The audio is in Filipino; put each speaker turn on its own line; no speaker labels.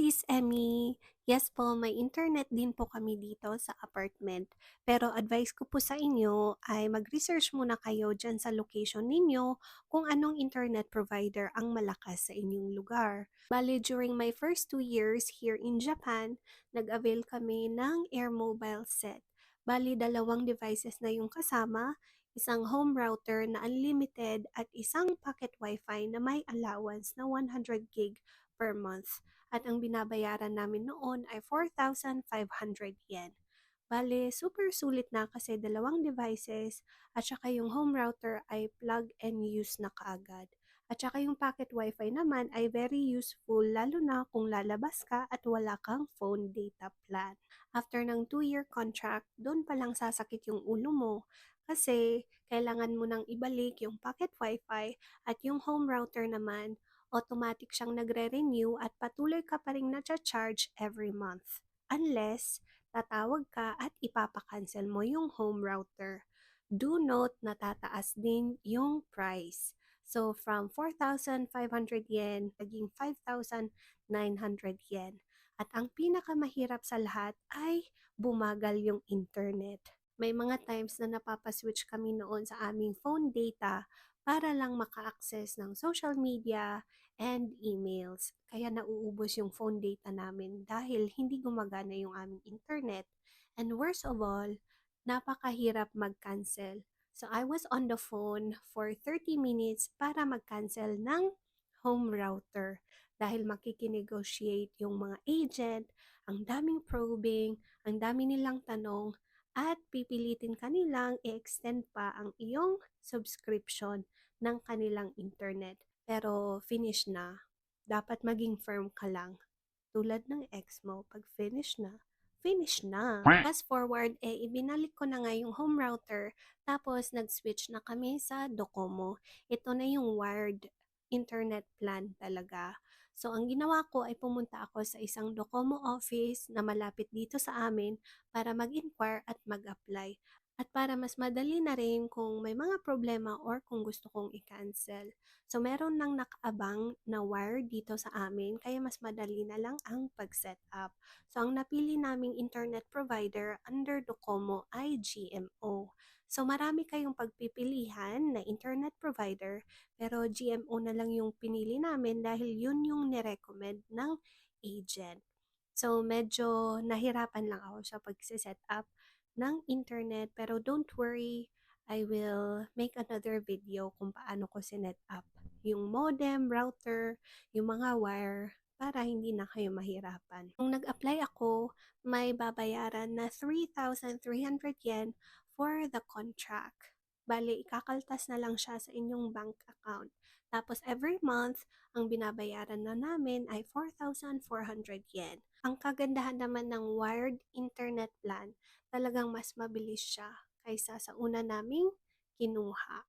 Sis Emmy. Yes po, may internet din po kami dito sa apartment. Pero advice ko po sa inyo ay mag-research muna kayo dyan sa location ninyo kung anong internet provider ang malakas sa inyong lugar. Bale, during my first two years here in Japan, nag-avail kami ng Air Mobile set. Bali, dalawang devices na yung kasama, isang home router na unlimited at isang pocket wifi na may allowance na 100 gig per month at ang binabayaran namin noon ay 4,500 yen. Bale, super sulit na kasi dalawang devices at saka yung home router ay plug and use na kaagad. At saka yung pocket wifi naman ay very useful lalo na kung lalabas ka at wala kang phone data plan. After ng 2-year contract, doon pa lang sasakit yung ulo mo kasi kailangan mo nang ibalik yung pocket wifi at yung home router naman automatic siyang nagre-renew at patuloy ka pa rin na-charge every month. Unless, tatawag ka at ipapakancel mo yung home router. Do note na tataas din yung price. So, from 4,500 yen, naging 5,900 yen. At ang pinakamahirap sa lahat ay bumagal yung internet. May mga times na napapaswitch kami noon sa aming phone data para lang maka-access ng social media and emails. Kaya nauubos yung phone data namin dahil hindi gumagana yung aming internet. And worst of all, napakahirap mag-cancel. So I was on the phone for 30 minutes para mag-cancel ng home router dahil makikinegotiate yung mga agent, ang daming probing, ang dami nilang tanong, at pipilitin kanilang i-extend pa ang iyong subscription ng kanilang internet. Pero finish na, dapat maging firm ka lang. Tulad ng ex mo, pag finish na, finish na. Fast forward, eh, ibinalik ko na nga yung home router, tapos nag-switch na kami sa Docomo. Ito na yung wired internet plan talaga. So, ang ginawa ko ay pumunta ako sa isang Docomo office na malapit dito sa amin para mag-inquire at mag-apply. At para mas madali na rin kung may mga problema or kung gusto kong i-cancel. So, meron nang nakaabang na wire dito sa amin, kaya mas madali na lang ang pag-set up. So, ang napili naming internet provider under Docomo ay GMO. So, marami kayong pagpipilihan na internet provider, pero GMO na lang yung pinili namin dahil yun yung nirecommend ng agent. So, medyo nahirapan lang ako sa pag-set up ng internet, pero don't worry, I will make another video kung paano ko sinet up yung modem, router, yung mga wire, para hindi na kayo mahirapan. Nung nag-apply ako, may babayaran na 3,300 yen for the contract. Bale, ikakaltas na lang siya sa inyong bank account. Tapos every month, ang binabayaran na namin ay 4,400 yen. Ang kagandahan naman ng wired internet plan, talagang mas mabilis siya kaysa sa una naming kinuha.